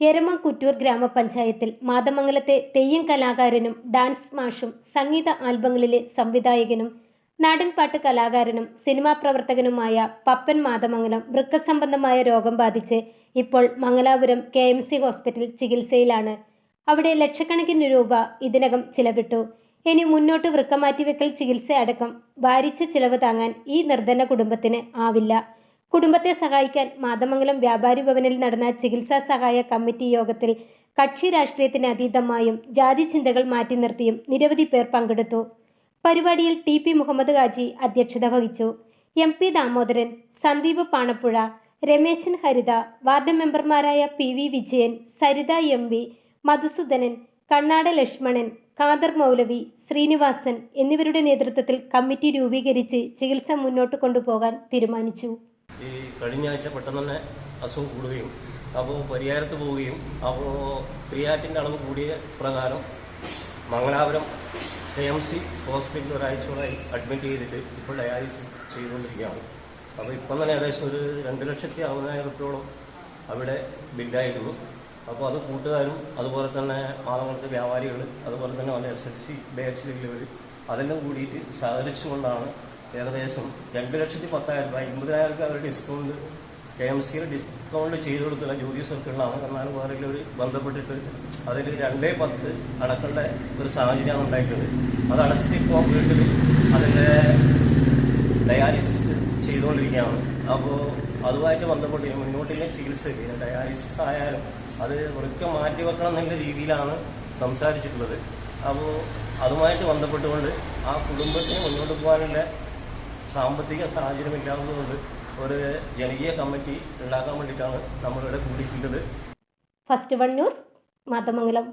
എരമംകുറ്റൂർ ഗ്രാമപഞ്ചായത്തിൽ മാതമംഗലത്തെ തെയ്യം കലാകാരനും ഡാൻസ് മാഷും സംഗീത ആൽബങ്ങളിലെ സംവിധായകനും നാടൻപാട്ട് കലാകാരനും സിനിമാ പ്രവർത്തകനുമായ പപ്പൻ മാതമംഗലം വൃക്കസംബന്ധമായ രോഗം ബാധിച്ച് ഇപ്പോൾ Mangalapuram K M C hospital ചികിത്സയിലാണ്. അവിടെ ലക്ഷക്കണക്കിന് രൂപ ഇതിനകം ചിലവിട്ടു. ഇനി മുന്നോട്ട് വൃക്കമാറ്റിവെക്കൽ ചികിത്സ അടക്കം ഭാരിച്ച ചിലവ് താങ്ങാൻ ഈ നിർധന കുടുംബത്തിന് ആവില്ല. കുടുംബത്തെ സഹായിക്കാൻ മാതമംഗലം വ്യാപാരി ഭവനിൽ നടന്ന ചികിത്സാ സഹായ കമ്മിറ്റി യോഗത്തിൽ കക്ഷി രാഷ്ട്രീയത്തിന് അതീതമായും ജാതി ചിന്തകൾ മാറ്റി നിർത്തിയും നിരവധി പേർ പങ്കെടുത്തു. പരിപാടിയിൽ ടി പി മുഹമ്മദ് ഖാജി അധ്യക്ഷത വഹിച്ചു. M P Damodaran Sandeep Panappuzha Rameshan Haritha ward മെമ്പർമാരായ P V Vijayan Saritha M V Madhusoodanan കണ്ണാട Lakshmanan Kader Moulavi Sreenivasan എന്നിവരുടെ നേതൃത്വത്തിൽ കമ്മിറ്റി രൂപീകരിച്ച് ചികിത്സ മുന്നോട്ട് കൊണ്ടുപോകാൻ തീരുമാനിച്ചു. ഈ കഴിഞ്ഞ ആഴ്ച പെട്ടെന്ന് തന്നെ അസുഖം കൂടുകയും അപ്പോൾ പരിയാരത്ത് പോവുകയും അപ്പോൾ ക്രിയാറ്റിന്റെ അളവ് കൂടിയ പ്രകാരം മംഗലാപുരം കെ എം സി ഹോസ്പിറ്റലിൽ ഒരാഴ്ചയോളായി അഡ്മിറ്റ് ചെയ്തിട്ട് ഇപ്പോൾ ഡയാലിസിസ് ചെയ്തുകൊണ്ടിരിക്കുകയാണ്. അപ്പോൾ ഇപ്പം തന്നെ ഏകദേശം ഒരു രണ്ട് ലക്ഷത്തി അറുപതിനായിരം റുപ്യോളം അവിടെ ബില്ലായിരുന്നു അപ്പോൾ അത് കൂട്ടുകാരും അതുപോലെ തന്നെ മാതങ്ങൾക്ക് വ്യാപാരികൾ അതുപോലെ തന്നെ വല്ല എസ് എൽ സി ബാച്ചിലുള്ളവർ അതെല്ലാം കൂടിയിട്ട് സഹകരിച്ചുകൊണ്ടാണ് ഏകദേശം രണ്ട് ലക്ഷത്തി പത്തായിരം രൂപ അമ്പതിനായിരം അവരുടെ ഡിസ്കൗണ്ട് കെ എം സിയിൽ ഡിസ്കൗണ്ട് ചെയ്ത് കൊടുക്കുന്ന ജോലി സർക്കിളിലാണ് കർണാടക വേറെ ഒരു ബന്ധപ്പെട്ടിട്ട് അതിൽ രണ്ടേ പത്ത് അടക്കേണ്ട ഒരു സാഹചര്യമാണ് ഉണ്ടായിട്ടുള്ളത്. അത് അടച്ചിട്ട് ഇപ്പോൾ വീട്ടിൽ അതിന്റെ ഡയാലിസിസ് ചെയ്തുകൊണ്ടിരിക്കുകയാണ്. അപ്പോൾ അതുമായിട്ട് ബന്ധപ്പെട്ട് മുന്നോട്ടില്ലേ ചികിത്സ ചികിത്സയ്ക്ക് ഡയാലിസിസ് ആയാലും അത് വൃക്കം മാറ്റി വെക്കണം എന്നുള്ള രീതിയിലാണ് സംസാരിച്ചിട്ടുള്ളത്. അപ്പോൾ അതുമായിട്ട് ബന്ധപ്പെട്ടുകൊണ്ട് ആ കുടുംബത്തിന് മുന്നോട്ട് പോകാനുള്ള സാമ്പത്തിക സാഹചര്യം ഇല്ലാത്തതുകൊണ്ട് ഒരു ജനകീയ കമ്മിറ്റി ഉണ്ടാക്കാൻ വേണ്ടിയിട്ടാണ് നമ്മളിവിടെ കൂടിയിട്ടുള്ളത് ഫസ്റ്റ് വൺ ന്യൂസ് മാതമംഗലം